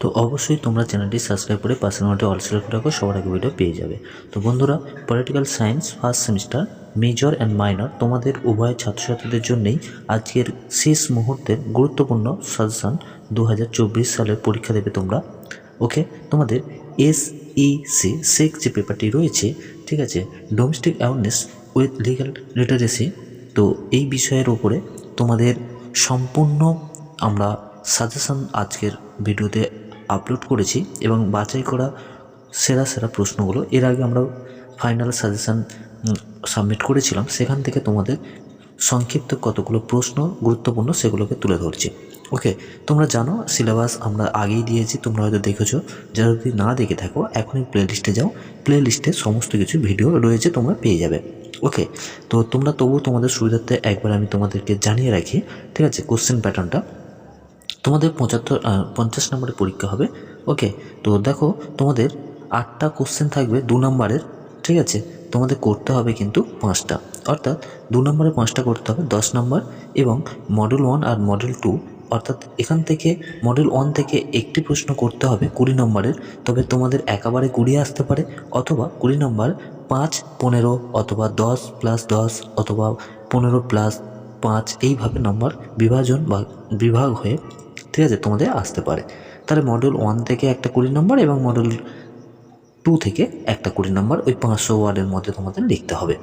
তো অবশ্যই তোমরা চ্যানেলটি সাবস্ক্রাইব করে পাশের নোটে অল সিলেক্ট রাখো, সবার আগে ভিডিও পেয়ে যাবে। তো বন্ধুরা political science first semester major and minor তোমাদের উভয় ছাত্রছাত্রীদের জন্যই আজকের শেষ মুহূর্তের গুরুত্বপূর্ণ সাজেশন দু সালের পরীক্ষা দেবে তোমরা। ওকে, তোমাদের এস ই সি সেক যে পেপারটি রয়েছে, ঠিক আছে domestic awareness with legal literacy তো এই বিষয়ের উপরে তোমাদের সম্পূর্ণ আমরা সাজেশন আজকের ভিডিওতে আপলোড করেছি এবং বাছাই করা সেরা সেরা প্রশ্নগুলো। এর আগে আমরা ফাইনাল সাজেশন সাবমিট করেছিলাম। সেখান থেকে তোমাদের সংক্ষিপ্ত কতগুলো প্রশ্ন গুরুত্বপূর্ণ সেগুলোকে তুলে ধরছি। ওকে তোমরা জানো সিলেবাস আমরা আগেই দিয়েছি, তোমরা হয়তো দেখেছ। যারা যদি না দেখে থাকো, এখনই প্লে লিস্টে যাও। প্লে লিস্টে সমস্ত কিছু ভিডিও রয়েছে, তোমরা পেয়ে যাবে। ওকে তো তোমরা তবুও তোমাদের সুবিধার্থে একবার আমি তোমাদেরকে জানিয়ে রাখি, ঠিক আছে কোশ্চেন প্যাটার্নটা তোমাদের পঁচাত্তর পঞ্চাশ নম্বরের পরীক্ষা হবে। ওকে তো দেখো, তোমাদের আটটা কোশ্চেন থাকবে দু নম্বরের, ঠিক আছে, তোমাদের করতে হবে কিন্তু পাঁচটা। অর্থাৎ দু নম্বরে পাঁচটা করতে হবে, দশ নম্বর এবং মডেল ওয়ান আর মডেল টু অর্থাৎ এখান থেকে মডেল ওয়ান থেকে একটি প্রশ্ন করতে হবে কুড়ি নম্বরের, তবে তোমাদের একেবারে কুড়ি আসতে পারে, অথবা কুড়ি নম্বর পাঁচ, পনেরো অথবা দশ প্লাস দশ অথবা পনেরো প্লাস পাঁচ এইভাবে নম্বর বিভাজন বা বিভাগ হয়ে ঠিক আছে তোমাদের আসতে পারে। তাহলে মডেল ওয়ান থেকে একটা কুড়ি নম্বর এবং মডেল টু থেকে একটা কুড়ি নম্বর ওই পাঁচশো ওয়ার্ডের মধ্যে তোমাদের লিখতে হবে।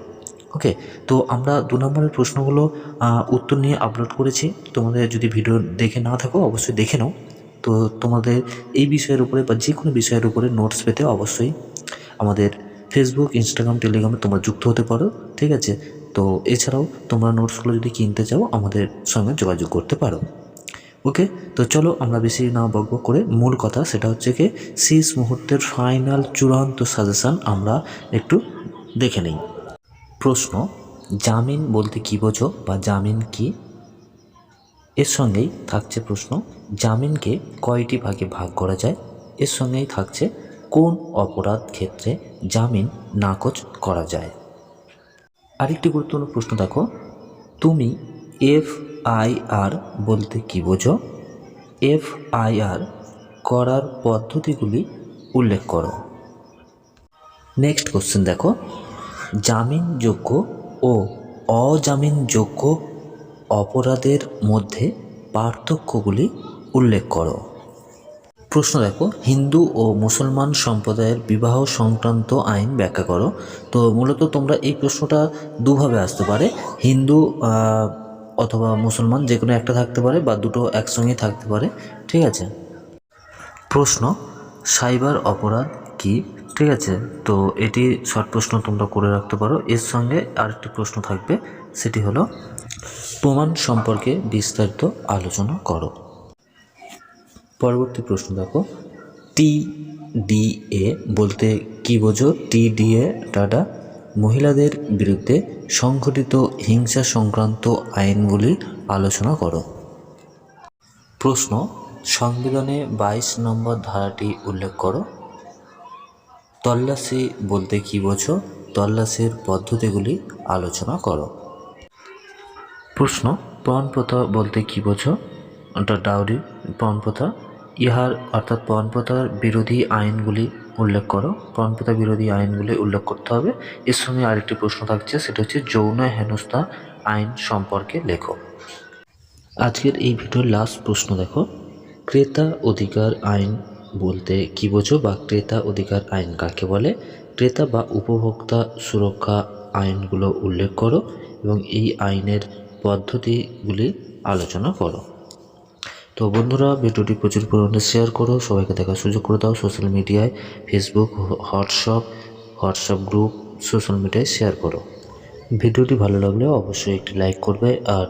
ওকে তো আমরা দু নম্বরের প্রশ্নগুলো উত্তর নিয়ে আপলোড করেছি। তোমাদের যদি ভিডিও দেখে না থাকো, অবশ্যই দেখে নাও। তো তোমাদের এই বিষয়ের উপরে বা যে কোনো বিষয়ের উপরে নোটস পেতে অবশ্যই আমাদের ফেসবুক ইনস্টাগ্রাম টেলিগ্রামে তোমরা যুক্ত হতে পারো, ঠিক আছে? তো এছাড়াও তোমরা নোটসগুলো যদি কিনতে চাও, আমাদের সঙ্গে যোগাযোগ করতে পারো। ওকে তো চলো আমরা বেশি না বকবক করে, মূল কথা সেটা হচ্ছে কি, শেষ মুহূর্তের ফাইনাল চূড়ান্ত সাজেশন আমরা একটু দেখে নিই। প্রশ্ন, জামিন বলতে কী বোঝো বা জামিন কি? এর সঙ্গেই থাকছে প্রশ্ন, জামিনকে কয়টি ভাগে ভাগ করা যায়? এর সঙ্গেই থাকছে কোন অপরাধ ক্ষেত্রে জামিন নাকচ করা যায়? আরেকটি গুরুত্বপূর্ণ প্রশ্ন দেখো। তুমি এফ আই আর বলতে কী বোঝো? এফ আই আর করার পদ্ধতিগুলি উল্লেখ করো। নেক্সট কোশ্চেন দেখো। জামিনযোগ্য ও অজামিনযোগ্য অপরাধের মধ্যে পার্থক্যগুলি উল্লেখ করো। প্রশ্ন দেখো, হিন্দু ও মুসলমান সম্প্রদায়ের বিবাহ সংক্রান্ত আইন ব্যাখ্যা করো। তো মূলত তোমরা এই প্রশ্নটা দুভাবে আসতে পারে, হিন্দু অথবা মুসলমান যে কোনো একটা থাকতে পারে বা দুটো একসঙ্গে থাকতে পারে, ঠিক আছে? প্রশ্ন, সাইবার অপরাধ কি? ঠিক আছে, তো এটি শর্ট প্রশ্ন তোমরা করে রাখতে পারো। এর সঙ্গে আরেকটি প্রশ্ন থাকবে, সেটি হলো, প্রমাণ সম্পর্কে বিস্তারিত আলোচনা করো। পরবর্তী প্রশ্ন দেখো। টি ডিএ বলতে কি বোঝো? টি ডিএ টাটা। মহিলাদের বিরুদ্ধে সংঘটিত হিংসা সংক্রান্ত আইনগুলি আলোচনা করো। প্রশ্ন, সংবিধানে বাইশ নম্বর ধারাটি উল্লেখ করো। তল্লাশি বলতে কি বোঝো? তল্লাশির পদ্ধতিগুলি আলোচনা করো। প্রশ্ন প্রণপ্রথা বলতে কি বোঝো? ডাউরি প্রণপ্রথা ইহার অর্থাৎ প্রণপ্রথার বিরোধী আইনগুলি উল্লেখ করো। প্রণপ্রথা বিরোধী আইনগুলি উল্লেখ করতে হবে। এর সঙ্গে আরেকটি প্রশ্ন থাকছে, সেটা হচ্ছে যৌন হেনস্থা আইন সম্পর্কে লেখো। আজকের এই ভিডিওর লাস্ট প্রশ্ন দেখো। ক্রেতা অধিকার আইন বলতে কি বোঝো বা ক্রেতা অধিকার আইন কাকে বলে? ক্রেতা বা উপভোক্তা সুরক্ষা আইনগুলো উল্লেখ করো এবং এই আইনের পদ্ধতিগুলি আলোচনা করো। তো বন্ধুরা, ভিডিওটি প্রচুর পরিমাণে শেয়ার করো, সবাইকে দেখার সুযোগ করে দাও সোশ্যাল মিডিয়ায় Facebook WhatsApp WhatsApp group social মিডিয়ায় শেয়ার করো। ভিডিওটি ভালো লাগলে অবশ্যই একটি লাইক করবে আর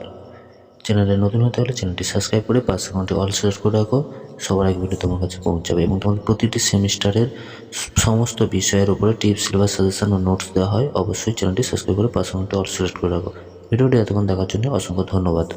চ্যানেলে নতুন হতে হলে চ্যানেলটি সাবস্ক্রাইব করে পাশে ঘন্টি অল সিলেক্ট করে রাখো, সবার আগে ভিডিও তোমার কাছে পৌঁছাবে এবং তোমাদের প্রতিটি সেমিস্টারের সমস্ত বিষয়ের উপরে টিপস সিলেবাস সাজেশন ও নোটস দেওয়া হয়, অবশ্যই চ্যানেলটি সাবস্ক্রাইব করে পাশে ঘন্টি অল সিলেক্ট করে রাখো। ভিডিওটি এতক্ষণ দেখার জন্য অসংখ্য ধন্যবাদ।